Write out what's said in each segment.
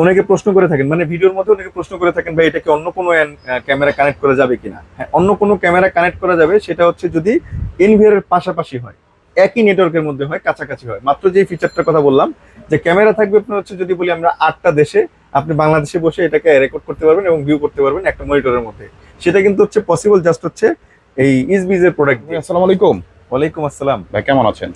অনেকে প্রশ্ন করে থাকেন মানে ভিডিওর মধ্যে অনেকে প্রশ্ন করে থাকেন ভাই এটাকে অন্য কোনো ক্যামেরা কানেক্ট করা যাবে কিনা? হ্যাঁ অন্য কোনো ক্যামেরা কানেক্ট করা যাবে সেটা হচ্ছে যদি এনভিআর পাশাপাশি হয় একই নেটওয়ার্কের মধ্যে হয় কাছাকাছি হয়। মাত্র যে ফিচারটার কথা বললাম যে ক্যামেরা থাকবে আপনার হচ্ছে যদি বলি আমরা আটটা দেশে আপনি বাংলাদেশে বসে এটাকে রেকর্ড করতে পারবেন এবং ভিউ করতে পারবেন একটা মনিটরের মধ্যে। সেটা কিন্তু হচ্ছে পসিবল জাস্ট হচ্ছে এই ইসবিজের প্রোডাক্ট আসসালামু আলাইকুম। ওয়ালাইকুম আসসালাম। ভাই কেমন আছেন?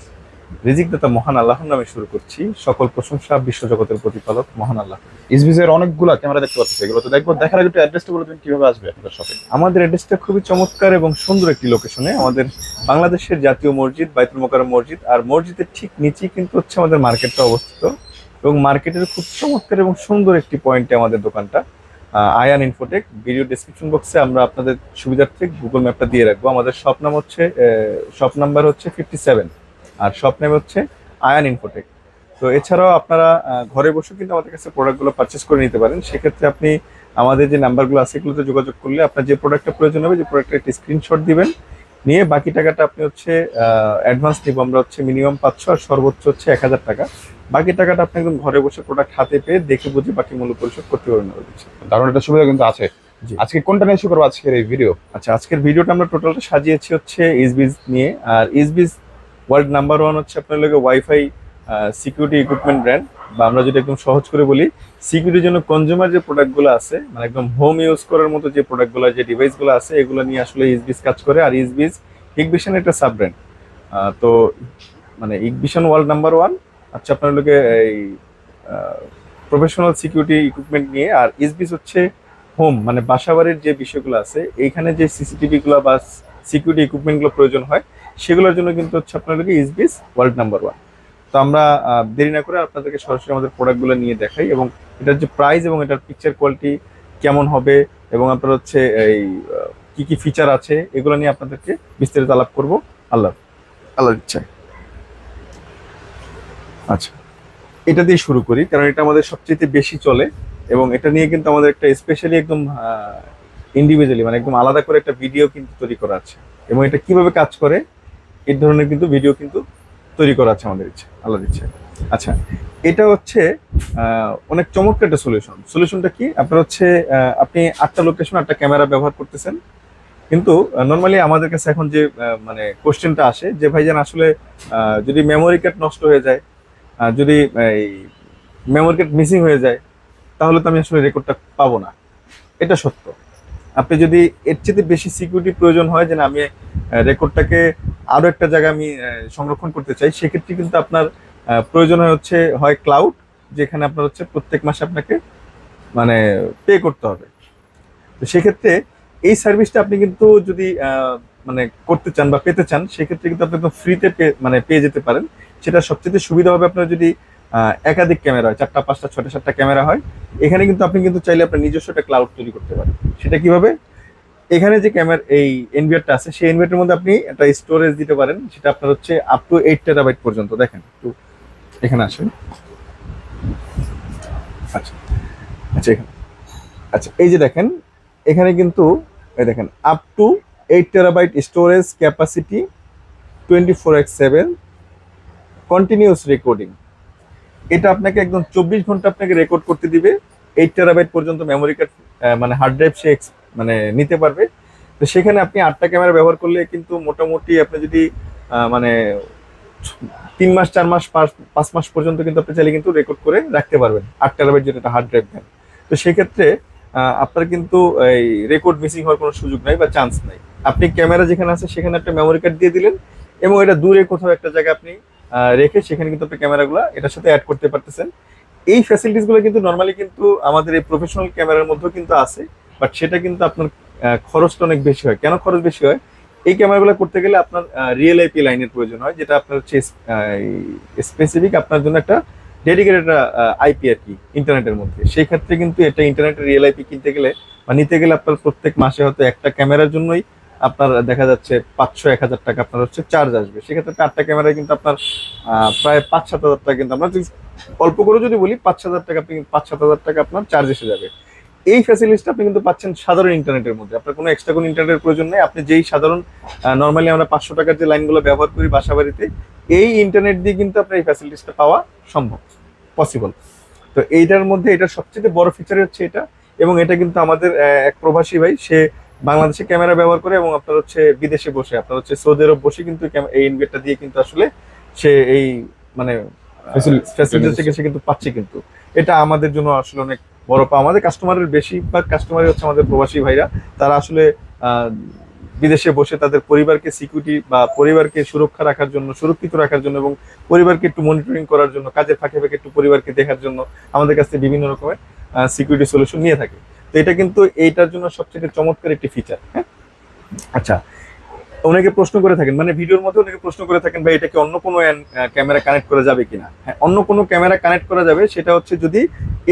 রিজিক দাতা মহান আল্লাহর নামে শুরু করছি। সকল প্রশংসা বিশ্বজগতের প্রতিপালক মহান আল্লাহ। ইসবিজের অনেকগুলা ক্যামেরা দেখতে পাচ্ছি এগুলো তো দেখব। দেখার আগে একটু অ্যাড্রেসটা বলে দিন কীভাবে আসবে আপনাদের শপে আমাদের অ্যাড্রেসটা খুবই চমৎকার এবং সুন্দর একটি লোকেশনে আমাদের বাংলাদেশের জাতীয় মসজিদ বাইতুল মোকাররম মসজিদ আর মসজিদের ঠিক নিচেই কিন্তু হচ্ছে আমাদের মার্কেটটা অবস্থিত। এবং মার্কেটের খুব চমৎকার এবং সুন্দর একটি পয়েন্টে আমাদের দোকানটা। আয়ান ইনফোটেক ভিডিও ডেসক্রিপশন বক্সে আমরা আপনাদের সুবিধার্থে গুগল ম্যাপটা দিয়ে রাখব। আমাদের শপ নাম হচ্ছে শপ নাম্বার হচ্ছে ফিফটি সেভেন আর শপ নেম হচ্ছে আয়ান ইনফোটেক তো এছাড়াও আপনারা ঘরে বসে কিন্তু আমাদের কাছে প্রোডাক্টগুলো পারচেস করে নিতে পারেন। সেক্ষেত্রে আপনি আমাদের যে নাম্বারগুলো আছে এগুলোতে যোগাযোগ করলে আপনার যে প্রোডাক্টটা প্রয়োজন হবে যে প্রোডাক্টের একটি স্ক্রিনশট দিবেন। নিয়ে বাকি টাকাটা আপনি হচ্ছে অ্যাডভান্স নিব। আমরা হচ্ছে মিনিমাম পাঁচশো আর সর্বোচ্চ হচ্ছে এক হাজার টাকা। বাকি টাকাটা আপনি একদম ঘরে বসে প্রোডাক্ট হাতে পেয়ে দেখে বুঝে বাকি মূল্য পরিশোধ করতে পারবেন দারুণ একটা সুবিধা কিন্তু আছে। আজকে কোনটা নিয়ে শুরু করব আজকের এই ভিডিও আচ্ছা আজকের ভিডিওটা আমরা টোটালটা সাজিয়েছি হচ্ছে ইসবিজ নিয়ে। আর ইসবিজ ওয়ার্ল্ড নাম্বার ওয়ান হচ্ছে আপনার লোকে ওয়াইফাই সিকিউরিটি ইকুইপমেন্ট ব্র্যান্ড বা আমরা যদি একদম সহজ করে বলি সিকিউরিটির জন্য কনজিউমার যে প্রোডাক্টগুলো আছে মানে একদম হোম ইউজ করার মতো যে প্রোডাক্টগুলো যে ডিভাইসগুলো আছে, এগুলো নিয়ে আসলে ইসবিজ কাজ করে। আর ইসবিজ ইকবিশন একটা সাব ব্র্যান্ড তো মানে ইকবিশন ওয়ার্ল্ড নাম্বার ওয়ান আচ্ছা আপনার লোকে এই প্রফেশনাল সিকিউরিটি ইকুইপমেন্ট নিয়ে। আর ইসবিজ হচ্ছে হোম মানে বাসাবাড়ির যে বিষয়গুলো আছে এইখানে যে সিসিটিভিগুলো বা সিকিউরিটি ইকুইপমেন্টগুলো প্রয়োজন হয় সেগুলোর জন্য কিন্তু হচ্ছে আপনাদেরকে ইসবিস ওয়ার্ল্ড নাম্বার ওয়ান। তো আমরা দেরি না করে আপনাদেরকে সরাসরি আমাদের প্রোডাক্টগুলো নিয়ে দেখাই এবং এটার যে প্রাইস এবং এটার পিকচার কোয়ালিটি কেমন হবে এবং আপনার হচ্ছে এই কি কি ফিচার আছে এগুলো নিয়ে আপনাদেরকে বিস্তারিত আলাপ করব। আল্লাহ আল্লাহর ইচ্ছায়। আচ্ছা এটা দিয়ে শুরু করি কারণ এটা আমাদের সবচেয়ে বেশি চলে এবং এটা নিয়ে কিন্তু আমাদের একটা স্পেশালি একদম ইন্ডিভিজুয়ালি মানে একদম আলাদা করে একটা ভিডিও কিন্তু তৈরি করা আছে। এবং এটা কীভাবে কাজ করে এই ধরনের কিন্তু ভিডিও কিন্তু তৈরি করা আছে আমাদের ইচ্ছে আলাদা ইচ্ছে। আচ্ছা এটা হচ্ছে অনেক চমৎকার একটা সলিউশন সলিউশনটা কি? আপনার হচ্ছে আপনি আটটা লোকেশন আটটা ক্যামেরা ব্যবহার করতেছেন। কিন্তু নর্মালি আমাদের কাছে এখন যে মানে কোশ্চেনটা আসে, যে ভাইজান আসলে যদি মেমোরি কার্ড নষ্ট হয়ে যায় যদি, এই মেমোরি কার্ড মিসিং হয়ে যায়, তাহলে তো আমি আসলে রেকর্ডটা পাবো না। এটা সত্য। আপনি যদি এর চেয়ে বেশি সিকিউরিটি প্রয়োজন হয় যে না, আমি রেকর্ডটাকে আরও একটা জায়গায় আমি সংরক্ষণ করতে চাই, সেক্ষেত্রে কিন্তু আপনার প্রয়োজন হচ্ছে, হয় ক্লাউড যেখানে আপনার হচ্ছে প্রত্যেক মাসে আপনাকে মানে পে করতে হবে। তো সেক্ষেত্রে এই সার্ভিসটা আপনি কিন্তু যদি মানে করতে চান বা পেতে চান, সেক্ষেত্রে কিন্তু আপনি একদম ফ্রিতে মানে পেয়ে যেতে পারেন। সেটা সবচেয়ে সুবিধা হবে আপনার যদি একাধিক ক্যামেরা হয়, চারটা, পাঁচটা, ছটা, সাতটা ক্যামেরা হয়। এখানে কিন্তু আপনি কিন্তু চাইলে আপনার নিজস্ব একটা ক্লাউড তৈরি করতে পারেন। সেটা কীভাবে? এখানে যে ক্যামেরা এই এনভিআরটা আছে, সেই এনভিআরটার মধ্যে আপনি একটা স্টোরেজ দিতে পারেন। সেটা আপনার হচ্ছে আপ টু এইট টেরাবাইট পর্যন্ত। দেখেন, একটু এখানে আসেন। আচ্ছা আচ্ছা এখানে। আচ্ছা এই যে দেখেন, এখানে কিন্তু, এই দেখেন up to eight terabyte storage capacity twenty four X seven continuous recording এটা আপনাকে একদম চব্বিশ ঘণ্টা আপনাকে রেকর্ড করতে দিবে। এইট টেরাবাইট পর্যন্ত মেমোরি কার্ড মানে হার্ড ড্রাইভ সে মানে নিতে পারবে। তো সেখানে আপনি আটটা ক্যামেরা ব্যবহার করলে কিন্তু মোটামুটি আপনি যদি মানে তিন মাস, চার মাস, পাঁচ মাস পর্যন্ত কিন্তু আপনি চাইলে কিন্তু রেকর্ড করে রাখতে পারবেন। আট টেরাবাইট যেটা হার্ড ড্রাইভ দেন। তো সেক্ষেত্রে আপনার কিন্তু এই রেকর্ড মিসিং হওয়ার কোনো সুযোগ নাই বা চান্স নাই। আপনি ক্যামেরা যেখানে আছে সেখানে একটা মেমোরি কার্ড দিয়ে দিলেন এবং এটা দূরে কোথাও একটা জায়গায় আপনি রেখে সেখানে কিন্তু আপনি ক্যামেরাগুলো এটার সাথে অ্যাড করতে পারতেছেন। এই ফ্যাসিলিটিসগুলো কিন্তু নর্মালি কিন্তু আমাদের এই প্রফেশনাল ক্যামেরার মধ্যেও কিন্তু আছে বাট সেটা কিন্তু আপনার খরচটা অনেক বেশি হয়। কেন খরচ বেশি হয়? এই ক্যামেরাগুলো করতে গেলে আপনার রিয়েল আইপি লাইনের প্রয়োজন হয়, যেটা আপনার হচ্ছে স্পেসিফিক আপনার জন্য একটা ডেডিকেটেড আইপি আর কি ইন্টারনেটের মধ্যে। সেই ক্ষেত্রে কিন্তু এটা ইন্টারনেটের রিয়েল আইপি কিনতে গেলে বা নিতে গেলে আপনার প্রত্যেক মাসে হয়তো একটা ক্যামেরার জন্যই আপনার দেখা যাচ্ছে পাঁচশো, এক হাজার টাকা আপনার হচ্ছে চার্জ আসবে। সেক্ষেত্রে চারটা ক্যামেরায় কিন্তু আপনার প্রায় পাঁচ, সাত হাজার টাকা কিন্তু আমরা অল্প করে যদি বলি, পাঁচ হাজার টাকা আপনি পাঁচ, সাত হাজার টাকা আপনার চার্জ এসে যাবে। এই ফ্যাসিলিটিসটা আপনি কিন্তু পাচ্ছেন সাধারণ ইন্টারনেটের মধ্যে। আপনার কোনো এক্সট্রা কোনো ইন্টারনেটের প্রয়োজন নেই। আপনি যেই সাধারণ নর্মালি আমরা পাঁচশো টাকার যে লাইনগুলো ব্যবহার করি বাসা বাড়িতে এই ইন্টারনেট দিয়ে কিন্তু আপনার এই ফ্যাসিলিটিসটা পাওয়া সম্ভব পসিবল তো এইটার মধ্যে এটা সবচেয়ে বড় ফিচার হচ্ছে এটা। এবং এটা কিন্তু আমাদের এক প্রবাসী ভাই, সে বাংলাদেশে ক্যামেরা ব্যবহার করে এবং আপনার হচ্ছে বিদেশে বসে আপনার হচ্ছে সৌদি আরব বসে কিন্তু এই ইনভেটটা দিয়ে কিন্তু আসলে সে এই মানে ফ্যাসিলিটি থেকে সে কিন্তু পাচ্ছে কিন্তু। এটা আমাদের জন্য আসলে অনেক বড় পা আমাদের কাস্টমারের বেশিরভাগ কাস্টমারই হচ্ছে আমাদের প্রবাসী ভাইরা। তারা আসলে আহ, বিদেশে বসে তাদের পরিবারকে সিকিউরিটি বা পরিবারকে সুরক্ষা রাখার জন্য সুরক্ষিত রাখার জন্য এবং পরিবারকে একটু মনিটরিং করার জন্য কাজের ফাঁকে ফাঁকে একটু পরিবারকে দেখার জন্য আমাদের কাছ বিভিন্ন রকমের সিকিউরিটি সলিউশন নিয়ে থাকে। তো এটা কিন্তু এইটার জন্য সবচেয়ে চমৎকার একটি ফিচার হ্যাঁ? আচ্ছা অনেকে প্রশ্ন করে থাকেন মানে ভিডিওর মধ্যে অনেকে প্রশ্ন করে থাকেন, ভাই এটাকে অন্য কোনো ক্যামেরা কানেক্ট করা যাবে কিনা? হ্যাঁ অন্য কোনো ক্যামেরা কানেক্ট করা যাবে, সেটা হচ্ছে যদি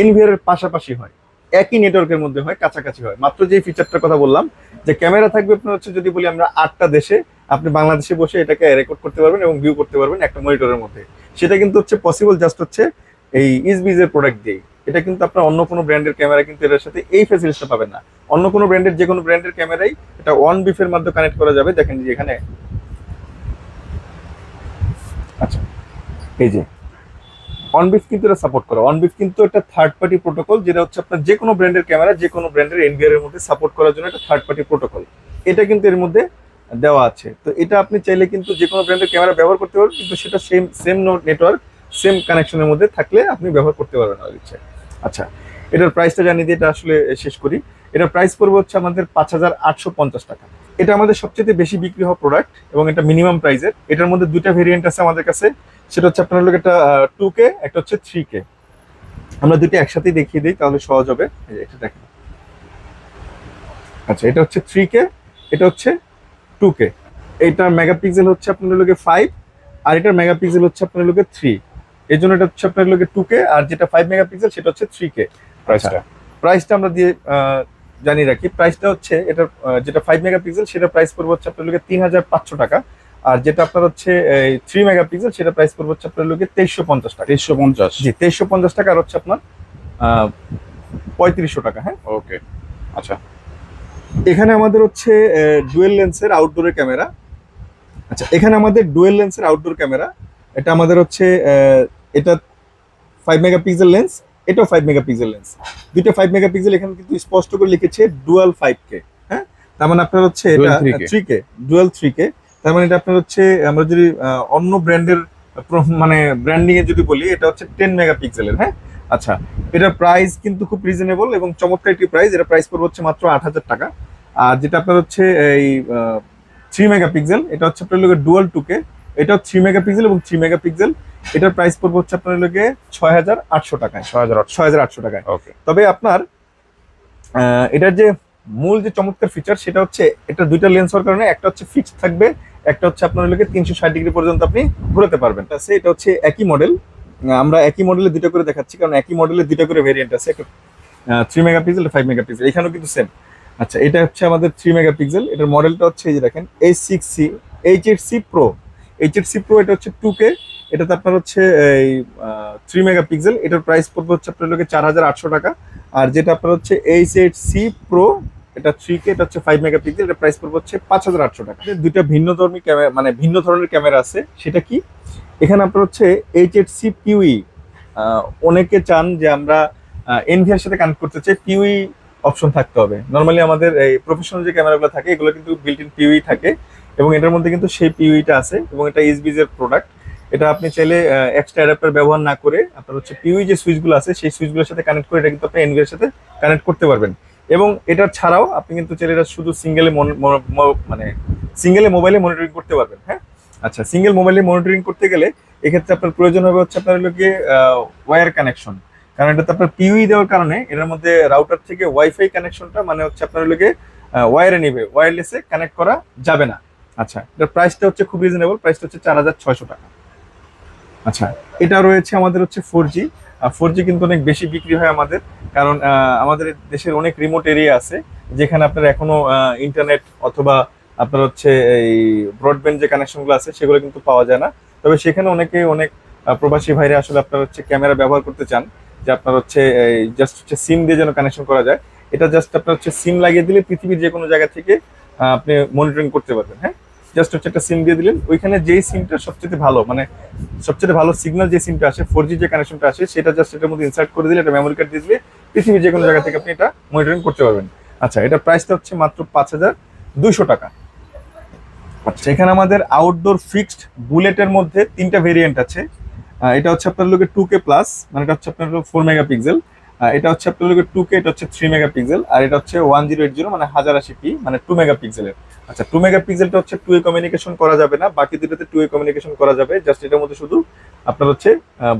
এনভিআর পাশাপাশি হয়, একই নেটওয়ার্কের মধ্যে হয়, কাছাকাছি হয়। মাত্র যে ফিচারটার কথা বললাম, যে ক্যামেরা থাকবে আপনার হচ্ছে যদি বলি আমরা আটটা দেশে, আপনি বাংলাদেশে বসে এটাকে রেকর্ড করতে পারবেন এবং ভিউ করতে পারবেন একটা মনিটরের মধ্যে। সেটা কিন্তু হচ্ছে পসিবল জাস্ট হচ্ছে এই ইসবিজের প্রোডাক্ট দিয়েই। এটা কিন্তু আপনার অন্য কোনো ব্র্যান্ডের ক্যামেরা কিন্তু এটার সাথে এই ফেসিলিটিটা পাবেন না। অন্য কোনো ব্র্যান্ডের যে কোনো ব্র্যান্ডের ক্যামেরাই এটা ওয়ান বিফের মাধ্যমে কানেক্ট করা যাবে। দেখেন যে এখানে। আচ্ছা এই যে। অনবিফ কিন্তু এটা সাপোর্ট করে। অনবিফ কিন্তু একটা থার্ড পার্টি প্রোটোকল যেটা হচ্ছে আপনার যে কোনো ব্র্যান্ডের ক্যামেরা, যে কোনো ব্র্যান্ডের এনবিআর এর মধ্যে সাপোর্ট করার জন্য একটা থার্ড পার্টি প্রোটোকল এটা কিন্তু এর মধ্যে দেওয়া আছে। তো এটা আপনি চাইলে কিন্তু যে কোনো ব্র্যান্ডের ক্যামেরা ব্যবহার করতে পারবেন, কিন্তু সেটা সেম সেম নেটওয়ার্ক সেম কানেকশনের মধ্যে থাকলে আপনি ব্যবহার করতে পারবেন আর ইচ্ছে। আচ্ছা এটার প্রাইসটা জানিয়ে দিয়ে এটা আসলে শেষ করি। এটার প্রাইস পড়বে হচ্ছে আমাদের পাঁচ হাজার আটশো পঞ্চাশ টাকা। এটা আমাদের সবচেয়ে বেশি বিক্রি হওয়া প্রোডাক্ট এবং এটা মিনিমাম প্রাইসের এটার মধ্যে দুইটা ভেরিয়েন্ট আছে আমাদের কাছে। সেটা হচ্ছে আপনার লোক একটা টু কে একটা হচ্ছে থ্রি কে আমরা দুটো একসাথেই দেখিয়ে দিই, তাহলে সহজ হবে। এটা দেখেন। আচ্ছা এটা হচ্ছে থ্রি কে এটা হচ্ছে টু কে এইটার মেগাপিক্সেল হচ্ছে আপনার লোকে ফাইভ আর এটার মেগাপিক্সেল হচ্ছে আপনার লোকে থ্রি এই জন্য এটা হচ্ছে আপনার লোকে টু কে আর যেটা ফাইভ মেগাপিক্সেল সেটা হচ্ছে থ্রি কে প্রাইসটা প্রাইসটা আমরা দিয়ে জানিয়ে রাখি। প্রাইসটা হচ্ছে এটা যেটা ফাইভ মেগাপিক্সেল সেটা প্রাইস পড়বে হচ্ছে আপনার লোকে তিন হাজার পাঁচশো টাকা। আর যেটা আপনার হচ্ছে থ্রি মেগাপিক্সেল সেটা প্রাইস পড়বে হচ্ছে আপনার লোকে তেইশশো পঞ্চাশ টাকা। তেইশশো পঞ্চাশ। জি তেইশশো পঞ্চাশ টাকা আর হচ্ছে আপনার পঁয়ত্রিশশো টাকা হ্যাঁ? ওকে আচ্ছা। এখানে আমাদের হচ্ছে ডুয়েল লেন্সের আউটডোরের ক্যামেরা আচ্ছা এখানে আমাদের ডুয়েল লেন্সের আউটডোর ক্যামেরা এটা আমাদের হচ্ছে এটা ফাইভ মেগাপিক্সেল লেন্স এটাও ফাইভ মেগাপিক্সেল লেন্স দুইটা ফাইভ মেগাপিক্সেল এখানে কিন্তু স্পষ্ট করে লিখেছে ডুয়াল ফাইভ কে হ্যাঁ? তার মানে আপনার হচ্ছে এটা three K dual three K তার মানে এটা আপনার হচ্ছে আমরা যদি অন্য ব্র্যান্ডের মানে ব্র্যান্ডিং এ যদি বলি এটা হচ্ছে টেন মেগাপিক্সেলের হ্যাঁ? আচ্ছা এটার প্রাইস কিন্তু খুব রিজনেবল এবং চমৎকার একটি প্রাইস এটা প্রাইস পড়বে হচ্ছে মাত্র আট হাজার টাকা। আর যেটা আপনার হচ্ছে এই থ্রি মেগাপিক্সেল এটা হচ্ছে আপনার লোকের ডুয়াল টুকে এটাও থ্রি মেগাপিক্সেল এবং থ্রি মেগাপিক্সেল এটার প্রাইস পড়বে হচ্ছে আপনার লোকে ছয় হাজার আটশো টাকায়। ছয় হাজার আটশো। ছয় হাজার আটশো টাকায়। ওকে তবে আপনার এটার যে মূল যে চমৎকার ফিচার সেটা হচ্ছে এটা দুইটা লেন্স হওয়ার কারণে একটা হচ্ছে ফিক্স থাকবে একটা হচ্ছে আপনার লোকে তিনশো ষাট ডিগ্রি পর্যন্ত আপনি ঘোরাতে পারবেন। আছে এটা হচ্ছে একই মডেল আমরা একই মডেলে দুটো করে দেখাচ্ছি কারণ একই মডেলে দুটো করে ভেরিয়েন্ট আছে। একটা থ্রি মেগাপিক্সেল ফাইভ মেগাপিক্সেল এখানেও কিন্তু সেম আচ্ছা এটা হচ্ছে আমাদের থ্রি মেগাপিক্সেল এটার মডেলটা হচ্ছে এই যে দেখেন H six C H eight C pro H eight C pro এটা হচ্ছে টু কে এটাতে আপনার হচ্ছে এই থ্রি মেগাপিক্সেল এটার প্রাইস পড়বে হচ্ছে আপনার লোকে চার হাজার আটশো টাকা। আর যেটা আপনার হচ্ছে এইচ এইট সি প্রো এটা থ্রি কে এটা হচ্ছে ফাইভ মেগাপিক্সেল এটা প্রাইস পড়বে হচ্ছে পাঁচ হাজার আটশো টাকা। দুইটা ভিন্ন ধর্মী ক্যামেরা মানে ভিন্ন ধরনের ক্যামেরা আছে। সেটা কি? এখানে আপনার হচ্ছে এইচ এইট সি পিউই অনেকে চান যে আমরা এনভিআর সাথে কানেক্ট করতে চাই পিউই অপশন থাকতে হবে। নর্মালি আমাদের এই প্রফেশনাল যে ক্যামেরাগুলো থাকে, এগুলো কিন্তু বিল্ট ইন পিউই থাকে। এবং এটার মধ্যে কিন্তু সেই পিউইটা আছে এবং এটা এসবিজ এর প্রোডাক্ট এটা আপনি চাইলে এক্সট্রা অ্যাডাপ্টার ব্যবহার না করে আপনার হচ্ছে পিউই যে সুইচগুলো আছে, সেই সুইচগুলোর সাথে কানেক্ট করে এটা কিন্তু আপনি এনভিআর সাথে কানেক্ট করতে পারবেন। এবং এটা ছাড়াও আপনি কিন্তু চাইলে এটা শুধু সিঙ্গেলে মানে সিঙ্গেলে মোবাইলে মনিটরিং করতে পারবেন হ্যাঁ? আচ্ছা সিঙ্গেল মোবাইলে মনিটরিং করতে গেলে এক্ষেত্রে আপনার প্রয়োজন হবে হচ্ছে আপনার হলো গিয়ে ওয়্যার কানেকশন কারণ এটাতে আপনার পিউই দেওয়ার কারণে এর মধ্যে রাউটার থেকে ওয়াইফাই কানেকশনটা মানে হচ্ছে আপনার হলো গিয়ে ওয়্যারে নেবে। ওয়্যারলেসে কানেক্ট করা যাবে না। আচ্ছা এটার প্রাইসটা হচ্ছে খুব রিজনেবল প্রাইসটা হচ্ছে চার হাজার ছয়শো টাকা। আচ্ছা এটা রয়েছে আমাদের হচ্ছে ফোর জি ফোর জি কিন্তু অনেক বেশি বিক্রি হয় আমাদের, কারণ আমাদের দেশের অনেক রিমোট এরিয়া আছে, যেখানে আপনার এখনও ইন্টারনেট অথবা আপনার হচ্ছে এই ব্রডব্যান্ড যে কানেকশনগুলো আছে, সেগুলো কিন্তু পাওয়া যায় না। তবে সেখানে অনেকে, অনেক প্রবাসী ভাইরা আসলে আপনার হচ্ছে ক্যামেরা ব্যবহার করতে চান, যে আপনার হচ্ছে জাস্ট হচ্ছে সিম দিয়ে যেন কানেকশন করা যায়। এটা জাস্ট আপনার হচ্ছে সিম লাগিয়ে দিলে পৃথিবীর যে কোনো জায়গা থেকে আপনি মনিটরিং করতে পারবেন হ্যাঁ? জাস্ট হচ্ছে একটা সিম দিয়ে দিলেন। ওইখানে যেই সিমটা সবচেয়ে ভালো মানে সবচেয়ে ভালো সিগন্যাল যে সিমটা আসে ফোর যে কানেকশনটা আসে, সেটা জাস্ট এটার মধ্যে ইনসার্ট করে দিলে একটা মেমোরি কার্ড দিয়ে দিলে পৃথিবীর যে কোনো জায়গা থেকে আপনি এটা মনিটরিং করতে পারবেন। আচ্ছা এটা প্রাইসটা হচ্ছে মাত্র পাঁচ হাজার দুইশো টাকা। আচ্ছা এখানে আমাদের আউটডোর ফিক্সড বুলেটের মধ্যে তিনটা ভেরিয়েন্ট আছে। এটা হচ্ছে আপনার লোকের টু কে প্লাস মানে এটা হচ্ছে আপনার ফোর মেগাপিক্সেল এটা হচ্ছে আপনার টু কে এটা হচ্ছে থ্রি মেগাপিক্সেল আর এটা হচ্ছে ওয়ান জিরো এইট জিরো মানে হাজার আশি পি মানে টু মেগাপিক্সেলের আচ্ছা টু মেগাপিক্সেলটা হচ্ছে টু এ কমিউনিকেশন করা যাবে না, বাকি দুটোতে টু এ কমিউনিকেশন করা যাবে জাস্ট এটার মধ্যে শুধু আপনার হচ্ছে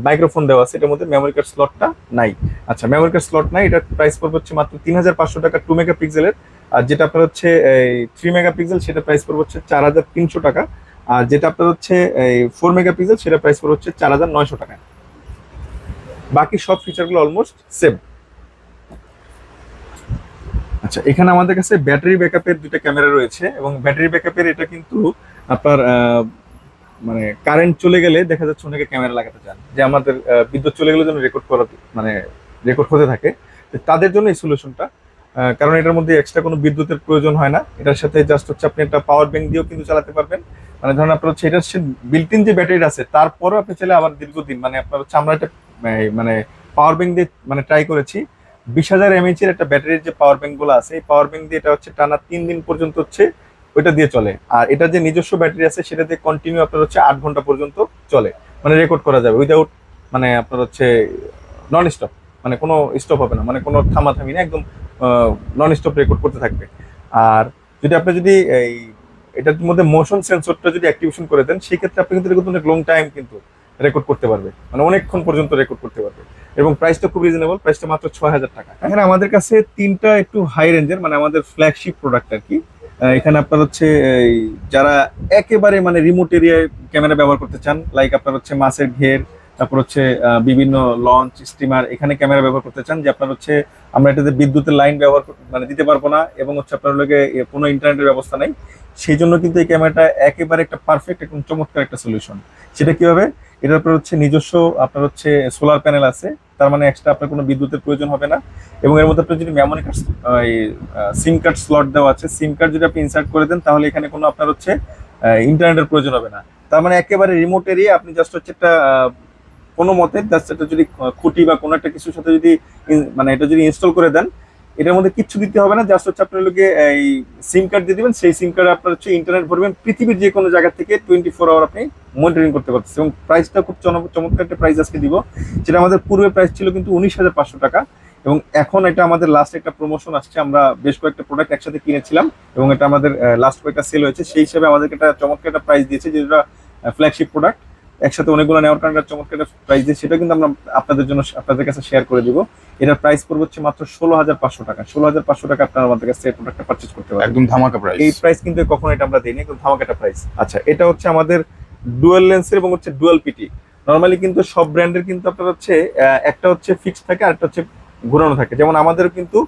মাইক্রোফোন দেওয়া আছে, এটার মধ্যে মেমোরি কার্ড স্লটটা নাই। আচ্ছা মেমোরি কার্ড স্লট নাই, এটার প্রাইস পড়বে হচ্ছে মাত্র তিন হাজার পাঁচশো টাকা টু মেগাপিক্সেলের আর যেটা আপনার হচ্ছে, এই থ্রি মেগাপিক্সেল সেটা প্রাইস পড়বে হচ্ছে চার হাজার তিনশো টাকা, আর যেটা আপনার হচ্ছে, এই ফোর মেগাপিক্সেল সেটা প্রাইস পড়বে হচ্ছে চার হাজার নয়শো টাকা বাকি সব ফিচারগুলো অলমোস্ট সেম আচ্ছা এখানে আমাদের কাছে ব্যাটারি ব্যাকআপের দুটো ক্যামেরা রয়েছে এবং ব্যাটারি ব্যাকআপের এটা কিন্তু আপনার মানে কারেন্ট চলে গেলে দেখা যাচ্ছে অনেকে ক্যামেরা লাগাতে চান। যে আমাদের বিদ্যুৎ চলে গেলে যেন রেকর্ড করা মানে রেকর্ড হতে থাকে। তাদের জন্য এই সলিউশনটা কারণ এটার মধ্যে এক্সট্রা কোনো বিদ্যুতের প্রয়োজন হয় না। এটার সাথে জাস্ট হচ্ছে আপনি একটা পাওয়ার ব্যাংক দিয়েও কিন্তু চালাতে পারবেন। মানে ধরুন আপনার হচ্ছে এটার বিল্ট ইন যে ব্যাটারি আছে, তারপরও আপনি চাইলে আবার দীর্ঘদিন মানে আপনার হচ্ছে আমরা এটা মানে পাওয়ার ব্যাংক দিয়ে মানে ট্রাই করেছি। বিশ হাজার এমএইচ এর একটা ব্যাটারির যে পাওয়ার ব্যাংকগুলো আছে, এই পাওয়ার ব্যাংক দিয়ে এটা হচ্ছে টানা তিন দিন পর্যন্ত হচ্ছে ওইটা দিয়ে চলে। আর এটা যে নিজস্ব ব্যাটারি আছে, সেটা দিয়ে কন্টিনিউ আপনার হচ্ছে আট ঘণ্টা পর্যন্ত চলে। মানে রেকর্ড করা যাবে উইদাউট মানে আপনার হচ্ছে নন স্টপ মানে কোনো স্টপ হবে না মানে কোনো থামাথামি না একদম নন স্টপ রেকর্ড করতে থাকবে। আর যদি আপনি যদি এই, এটার মধ্যে মোশন সেন্সরটা যদি অ্যাক্টিভেশন করে দেন, সেক্ষেত্রে আপনি কিন্তু অনেক লং টাইম কিন্তু রেকর্ড করতে পারবে। মানে অনেকক্ষণ পর্যন্ত রেকর্ড করতে পারবে। এবং প্রাইসটা খুব রিজনেবল প্রাইসটা মাত্র ছয় হাজার টাকা। এখানে আমাদের কাছে তিনটা একটু হাই রেঞ্জের মানে আমাদের ফ্ল্যাগশিপ প্রোডাক্ট আর কি। এখানে আপনার হচ্ছে যারা একেবারে মানে রিমোট এরিয়ায় ক্যামেরা ব্যবহার করতে চান লাইক আপনার হচ্ছে মাছের ঘের, তারপর হচ্ছে বিভিন্ন লঞ্চ স্টিমার এখানে ক্যামেরা ব্যবহার করতে চান, যে আপনার হচ্ছে, আমরা এটাতে বিদ্যুতের লাইন ব্যবহার মানে দিতে পারব না, এবং হচ্ছে আপনার লোকে কোনো ইন্টারনেটের ব্যবস্থা নাই। সেই জন্য কিন্তু এই ক্যামেরাটা একেবারে একটা পারফেক্ট একদম চমৎকার একটা সলিউশন সেটা কীভাবে? এটার উপর হচ্ছে নিজস্ব আপনার হচ্ছে সোলার প্যানেল আছে, তার মানে এক্সট্রা আপনার কোনো বিদ্যুতের প্রয়োজন হবে না। এবং এর মধ্যে আপনার যদি memory card SIM card slot দেওয়া আছে সিম কার্ড যদি আপনি ইনসার্ট করে দেন, তাহলে এখানে কোনো আপনার হচ্ছে ইন্টারনেটের প্রয়োজন হবে না। তার মানে একেবারে রিমোট এরিয়া আপনি জাস্ট হচ্ছে একটা কোনো মতে জাস্ট এটা যদি খুঁটি বা কোনো একটা কিছুর সাথে যদি মানে এটা যদি ইনস্টল করে দেন এটার মধ্যে কিচ্ছু দিতে হবে না জাস্ট হচ্ছে আপনার লোকে এই সিম কার্ড দিয়ে দিবেন, সেই সিম কার্ডে আপনার হচ্ছে ইন্টারনেট ভরবেন, পৃথিবীর যে কোনো জায়গা থেকে টোয়েন্টি ফোর আওয়ার আপনি মনিটরিং করতে পারতেছেন। এবং প্রাইসটা খুব চমৎকার একটা প্রাইস আজকে দিব, যেটা আমাদের পূর্বে প্রাইস ছিল কিন্তু উনিশ হাজার পাঁচশো টাকা। এবং এখন এটা আমাদের লাস্ট একটা প্রমোশন আসছে, আমরা বেশ কয়েকটা প্রোডাক্ট একসাথে কিনেছিলাম, এবং এটা আমাদের লাস্ট কয়েকটা সেল হয়েছে। সেই হিসেবে আমাদেরকে একটা চমৎকার একটা প্রাইস দিয়েছে, যেটা ফ্ল্যাগশিপ প্রোডাক্ট একসাথে অনেকগুলো নেওয়ার কারণে চমৎকার প্রাইস দিয়ে সেটা কিন্তু আমরা আপনাদের জন্য আপনাদের কাছে শেয়ার করে দিব। এটার প্রাইস পড়বে হচ্ছে মাত্র ষোলো হাজার পাঁচশো টাকা। ষোলো হাজার পাঁচশো টাকা আপনারা আমাদের কাছে এই প্রোডাক্টটা পারচেজ করতে পারবেন। একদম ধামাকা প্রাইস এই প্রাইস কিন্তু কখনো এটা আমরা দিইনি কিন্তু ধামাকাটা প্রাইস আচ্ছা এটা হচ্ছে আমাদের ডুয়েল লেন্সের এবং হচ্ছে ডুয়াল পিটি নর্মালি কিন্তু সব ব্র্যান্ডের কিন্তু আপনার হচ্ছে একটা হচ্ছে ফিক্সড থাকে আর একটা হচ্ছে ঘোরানো থাকে। যেমন আমাদের কিন্তু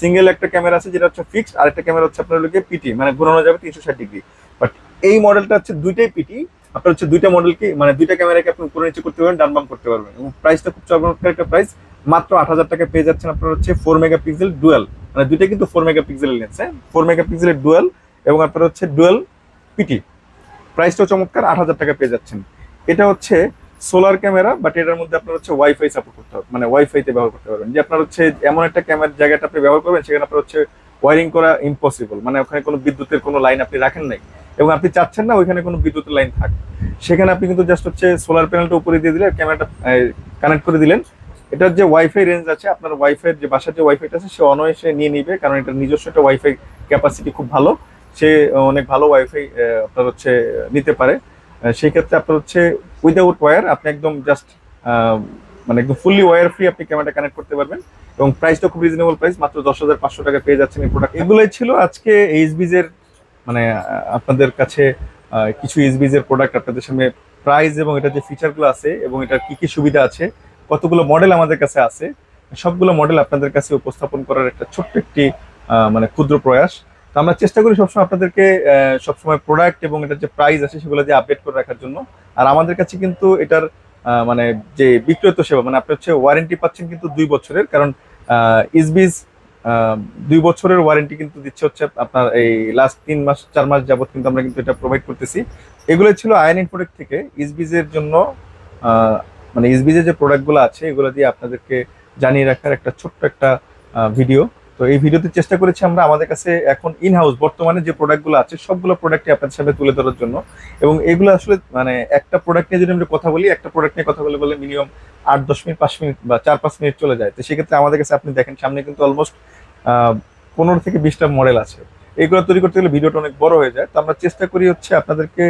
সিঙ্গেল একটা ক্যামেরা আছে যেটা হচ্ছে ফিক্সড আর একটা ক্যামেরা হচ্ছে আপনার লোকে পিটি মানে ঘোরানো যাবে তিনশো ষাট ডিগ্রি বাট এই মডেলটা হচ্ছে দুইটাই পিটি আপনার হচ্ছে দুইটা মডেলকে মানে দুইটা ক্যামেরাকে আপনি উপরে নিচে করতে পারবেন, ডান বাম করতে পারবেন। এবং প্রাইসটা খুব চমৎকার একটা প্রাইস মাত্র আট হাজার টাকা পেয়ে যাচ্ছেন আপনার হচ্ছে ফোর মেগাপিক্সেল ডুয়েল মানে দুইটা কিন্তু ফোর মেগাপিক্সেলের লেন্স হ্যাঁ? ফোর মেগাপিক্সেলের ডুয়েল এবং আপনার হচ্ছে ডুয়েল পিটি প্রাইসটাও চমৎকার, আট হাজার টাকা পেয়ে যাচ্ছেন। এটা হচ্ছে সোলার ক্যামেরা বাট এটার মধ্যে আপনার হচ্ছে ওয়াইফাই সাপোর্ট করতে হবে মানে ওয়াইফাইতে ব্যবহার করতে পারবেন। যে আপনার হচ্ছে এমন একটা ক্যামেরা জায়গাটা আপনি ব্যবহার করবেন, সেখানে আপনার হচ্ছে ওয়ারিং করা ইম্পসিবল মানে ওখানে কোনো বিদ্যুতের কোনো লাইন আপনি রাখেন নাই এবং আপনি চাচ্ছেন না ওইখানে কোনো বিদ্যুতের লাইন থাক। সেখানে আপনি কিন্তু জাস্ট হচ্ছে সোলার প্যানেলটা উপরে দিয়ে দিলে ক্যামেরাটা কানেক্ট করে দিলেন। এটার যে ওয়াইফাই রেঞ্জ আছে, আপনার ওয়াইফাই যে বাসার যে ওয়াইফাইটা আছে, সে অনয়েসে নিয়ে নিবে, কারণ এটার নিজস্ব একটা ওয়াইফাই ক্যাপাসিটি খুব ভালো। সে অনেক ভালো ওয়াইফাই আপনার হচ্ছে নিতে পারে। সেই ক্ষেত্রে আপনার হচ্ছে উইদাউট ওয়্যার আপনি একদম জাস্ট মানে একদম ফুললি ওয়্যার ফ্রি আপনি ক্যামেরাটা কানেক্ট করতে পারবেন। এবং প্রাইসটা খুব রিজনেবল প্রাইস মাত্র দশ হাজার পাঁচশো টাকা পেয়ে যাচ্ছেন এই প্রোডাক্ট এগুলোই ছিল আজকে এইচবিজ এর মানে আপনাদের কাছে কিছু এইচবিজ এর প্রোডাক্ট আপনাদের সামনে প্রাইস এবং এটার যে ফিচারগুলো আছে এবং এটার কি কি সুবিধা আছে, কতগুলো মডেল আমাদের কাছে আছে, সবগুলো মডেল আপনাদের কাছে উপস্থাপন করার একটা ছোট্ট একটি মানে ক্ষুদ্র প্রয়াস। তো আমরা চেষ্টা করি সবসময় আপনাদেরকে সবসময় প্রোডাক্ট এবং এটার যে প্রাইস আছে সেগুলো দিয়ে আপডেট করে রাখার জন্য। আর আমাদের কাছে কিন্তু এটার মানে যে বিক্রয়ত সেবা মানে আপনি হচ্ছে ওয়ারেন্টি পাচ্ছেন কিন্তু দুই বছরের, কারণ ইসবিজ দুই বছরের ওয়ারেন্টি কিন্তু দিচ্ছে হচ্ছে আপনার এই লাস্ট তিন মাস, চার মাস যাবত কিন্তু আমরা কিন্তু এটা প্রোভাইড করতেছি। এগুলো ছিল আয়ন ইনফোটেক থেকে। ইসবিজের জন্য মানে ইসবিজের যে প্রোডাক্টগুলো আছে, এগুলো দিয়ে আপনাদেরকে জানিয়ে রাখার একটা ছোট্ট একটা ভিডিও তো এই ভিডিওতে চেষ্টা করেছি আমরা আমাদের কাছে এখন ইন হাউস বর্তমানে যে প্রোডাক্টগুলো আছে, সবগুলো প্রোডাক্টই আপনাদের সামনে তুলে ধরার জন্য। এবং এগুলো আসলে মানে একটা প্রোডাক্ট নিয়ে যদি আমরা কথা বলি, একটা প্রোডাক্ট নিয়ে কথা বলে বলে মিনিমাম আট, দশ মিনিট, পাঁচ মিনিট বা চার, পাঁচ মিনিট চলে যায়। তো সেক্ষেত্রে আমাদের কাছে আপনি দেখেন, সামনে কিন্তু অলমোস্ট পনেরো থেকে বিশটা মডেল আছে। এগুলো তৈরি করতে গেলে ভিডিওটা অনেক বড় হয়ে যায়। তো আমরা চেষ্টা করি হচ্ছে আপনাদেরকে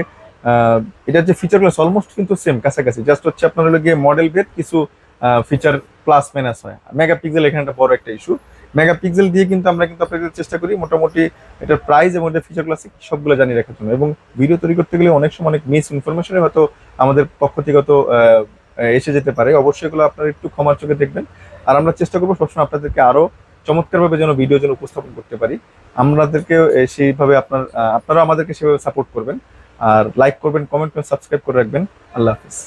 এটার যে ফিচারগুলো অলমোস্ট কিন্তু সেম কাছাকাছি। জাস্ট হচ্ছে আপনার গিয়ে মডেল ভেদ কিছু ফিচার প্লাস মাইনাস হয়। মেগা পিক্সেল এখানে একটা বড় একটা ইস্যু মেগা পিক্সেল দিয়ে কিন্তু আমরা কিন্তু আপনাদের চেষ্টা করি মোটামুটি এটার প্রাইস এবং এটার ফিচারগুলো আছে সবগুলো জানিয়ে রাখার জন্য। এবং ভিডিও তৈরি করতে গেলে অনেক সময় অনেক মিস ইনফরমেশনে হয়তো আমাদের পক্ষ থেকে হয়তো এসে যেতে পারে। অবশ্যই এগুলো আপনারা একটু ক্ষমার চোখে দেখবেন। আর আমরা চেষ্টা করব সবসময় আপনাদেরকে আরও চমৎকারভাবে যেন ভিডিও যেন উপস্থাপন করতে পারি। আমাদেরকে সেইভাবে আপনার আপনারা আমাদেরকে সেভাবে সাপোর্ট করবেন। আর লাইক করবেন কমেন্ট করবেন সাবস্ক্রাইব করে রাখবেন। আল্লাহ হাফিজ।